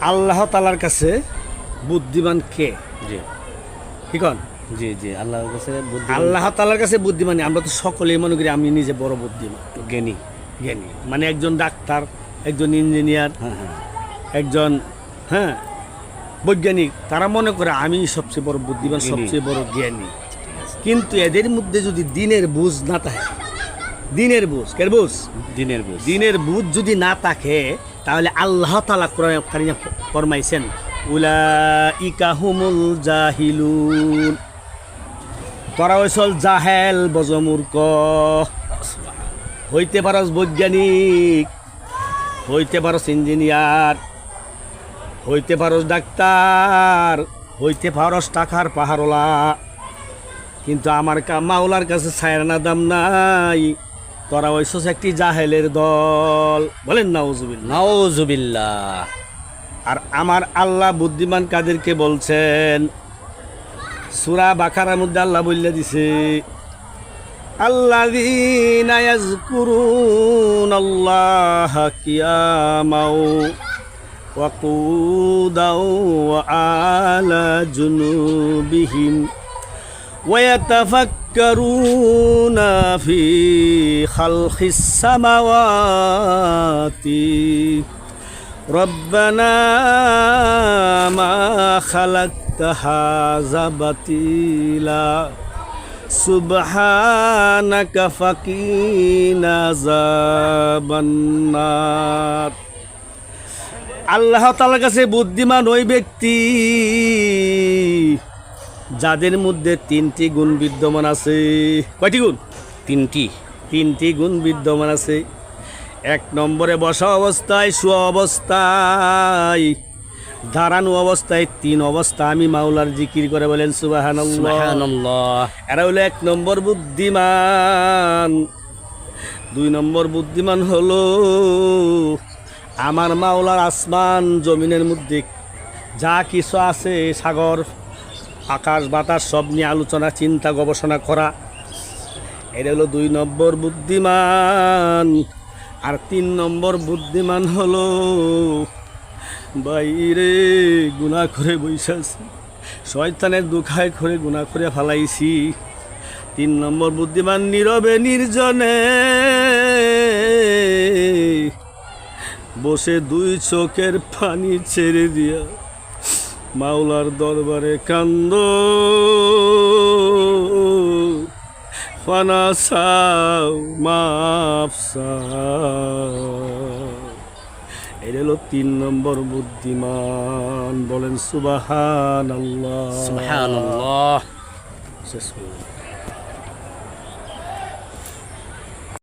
আল্লাহ তালার কাছে বুদ্ধিমান কে? জি। কি কন? জি জি আল্লাহর কাছে আল্লাহ তালার কাছে বুদ্ধিমান আমরা তো সকলেই মনে করি আমি নিজে বড় বুদ্ধিমান। জ্ঞানী। জ্ঞানী। মানে একজন ডাক্তার একজন ইঞ্জিনিয়ার হ্যাঁ হ্যাঁ। একজন হ্যাঁ বৈজ্ঞানিক তারা মনে করে আমি সবচেয়ে বড় বুদ্ধিমান সবচেয়ে বড় জ্ঞানী। কিন্তু এদের মধ্যে যদি দিনের বুঝ না থাকে দিনের বুঝ কের বুঝ? দিনের বুঝ। দিনের বুঝ যদি না থাকে তাহলে আল্লাহ তালা কোরআন কারিমে ফরমাইছেন উলা ইকাহুমুল জাহিলুন। তোরা হইছল জাহেল বজমূর্খ। হইতে পারস বৈজ্ঞানিক। হইতে পারস ইঞ্জিনিয়ার। হইতে পারস ডাক্তার। হইতে পারস টাকার পাহাড়লা কিন্তু আমার কা মাওলার কাছে ছায়রানা দাম নাই। তোরা হইছস একটি জাহেলের দল বলেন না ওজুবিল্লা নাউজুবিল্লাহ আর আমার আল্লাহ বুদ্ধিমান কাদেরকে বলছেন সুরা বাকারার মধ্যে আল্লাহ বললে দিছে الذين يذكرون الله قياما وقودا وعلى جنوبهم ويتفكرون في خلق السماوات ربنا ما خلقت هذا باطلا سبحانك فقنا عذاب النار আল্লাহ তালার কাছে বুদ্ধিমান ওই ব্যক্তি যাদের মধ্যে তিনটি গুণ বিদ্যমান আছে কয়টি গুণ? তিনটি। তিনটি গুণ বিদ্যমান আছে। এক নম্বরে বসা অবস্থায় শু অবস্থায় দাঁড়ানো অবস্থায় তিন অবস্থা আমি মাওলার জিকির করে বলেন সুবাহান এরা হলো এক নম্বর বুদ্ধিমান দুই নম্বর বুদ্ধিমান হলো আমার মাওলার আসমান জমিনের মধ্যে যা কিছু আছে সাগর আকাশ, বাতাস, সব নিয়ে আলোচনা, চিন্তা, গবেষণা করা। এটা হলো দুই নম্বর বুদ্ধিমান। আর তিন নম্বর বুদ্ধিমান হলো বাইরে গুণা করে বসে আছি। শয়তানের দুখায় করে গুণা করে ফালাইছি। তিন নম্বর বুদ্ধিমান নীরবে, নির্জনে। বসে দুই চোখের পানি ছেড়ে দিয়া মাওলার দরবারে কান্দ। ফানা সাও হলো তিন নম্বর বুদ্ধিমান বলেন সুবাহান আল্লাহ শেষ